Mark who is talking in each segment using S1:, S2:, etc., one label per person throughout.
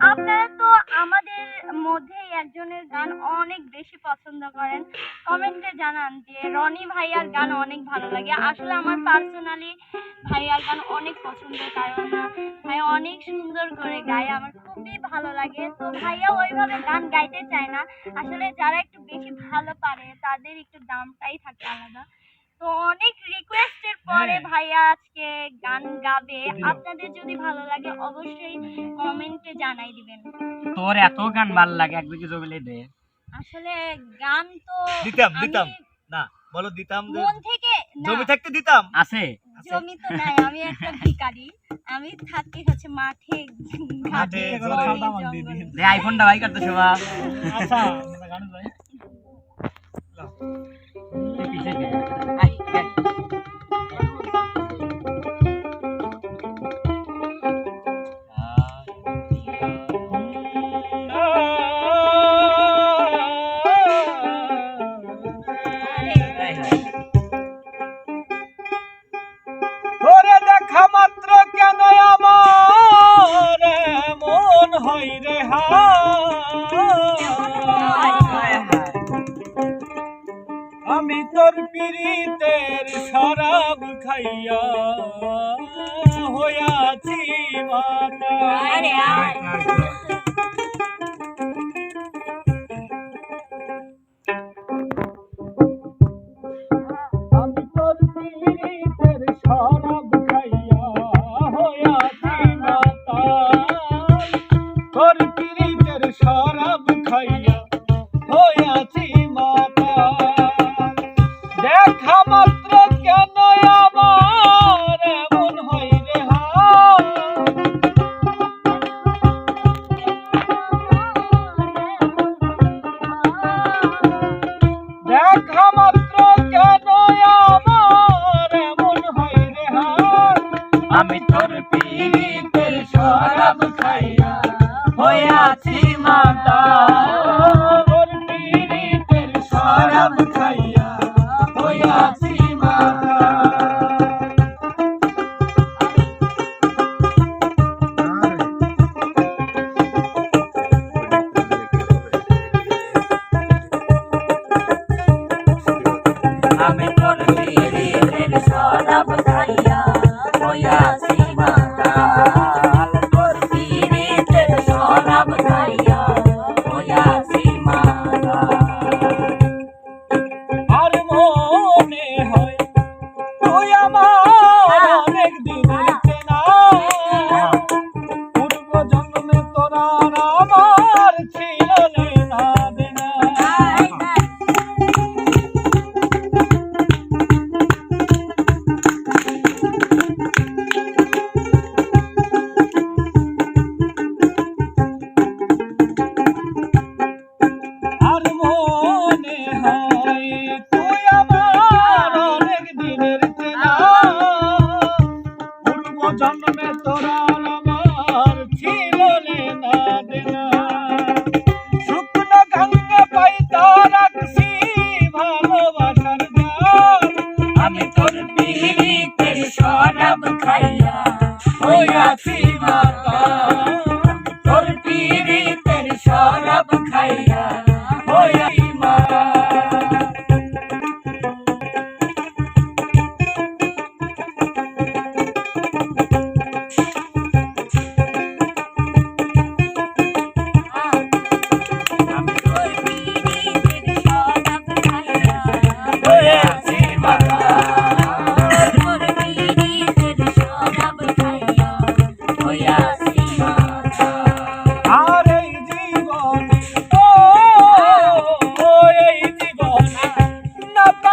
S1: আপনারা তো আমাদের মধ্যে একজনের গান অনেক বেশি পছন্দ করেন। কমেন্টে জানান যে, রনি ভাইয়ার গান অনেক ভালো লাগে। আসলে আমার পার্সোনালি ভাইয়ার গান অনেক পছন্দ কারণ ভাইয়া অনেক সুন্দর করে গায়, আমার খুবই ভালো লাগে। তো ভাইয়া ওইভাবে গান গাইতে চায় না। আসলে যারা একটু বেশি ভালো পারে, তাদের একটু দামটাই থাকে আলাদা। তো অনেক রিকোয়েস্টের পরে
S2: হ্যাঁ।
S1: ভাইয়া আজকে গান গাবে। আপনাদের যদি ভালো লাগে অবশ্যই কমেন্টে জানাই দিবেন।
S2: তোর এত গান ভালো লাগে এক বিঘি জমিলে দে।
S1: আসলে গান তো
S3: দিতাম, দিতাম। না বলো দিতাম
S1: মন থেকে
S3: জমি থাকতে দিতাম।
S2: আছে।
S1: জমি তো নাই আমি একটা ভিখারি। আমি থাকি হচ্ছে মাঠে ঘাটে
S3: মাঠে।
S2: দে আইফোনটা ভাই করতে শোভা।
S3: আচ্ছা
S2: পিছে দে আই,
S3: হই রে
S2: আই।
S3: আমি তোর পিড়িতের শরাব খাইয়া হইয়াছি মাতা খাইয়া হইয়াছি। Fatima.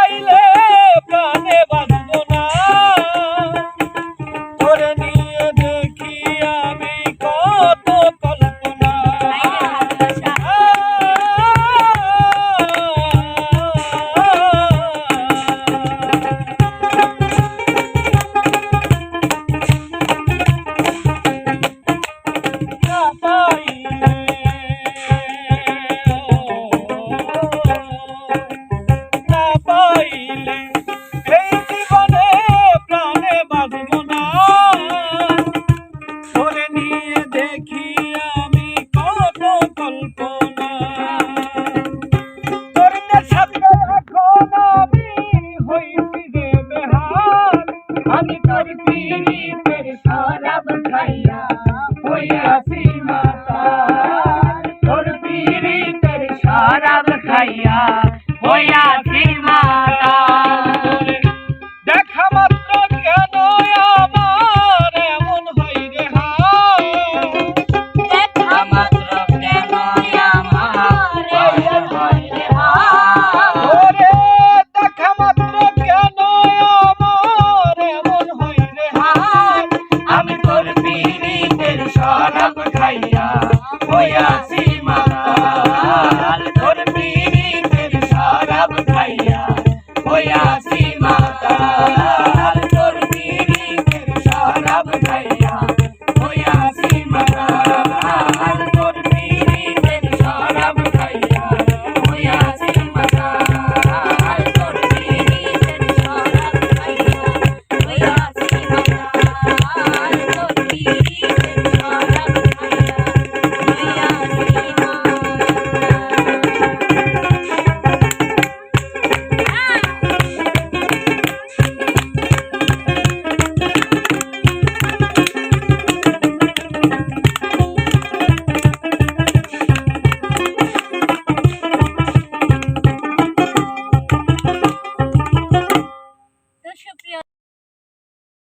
S3: baile. দেখি
S2: আমি কত কল্পনা।
S3: তোর সাথে এখন
S2: আমি
S3: হইছি যে বেহাল।
S2: আমি তোর পিড়ি তোর হইয়া yeah.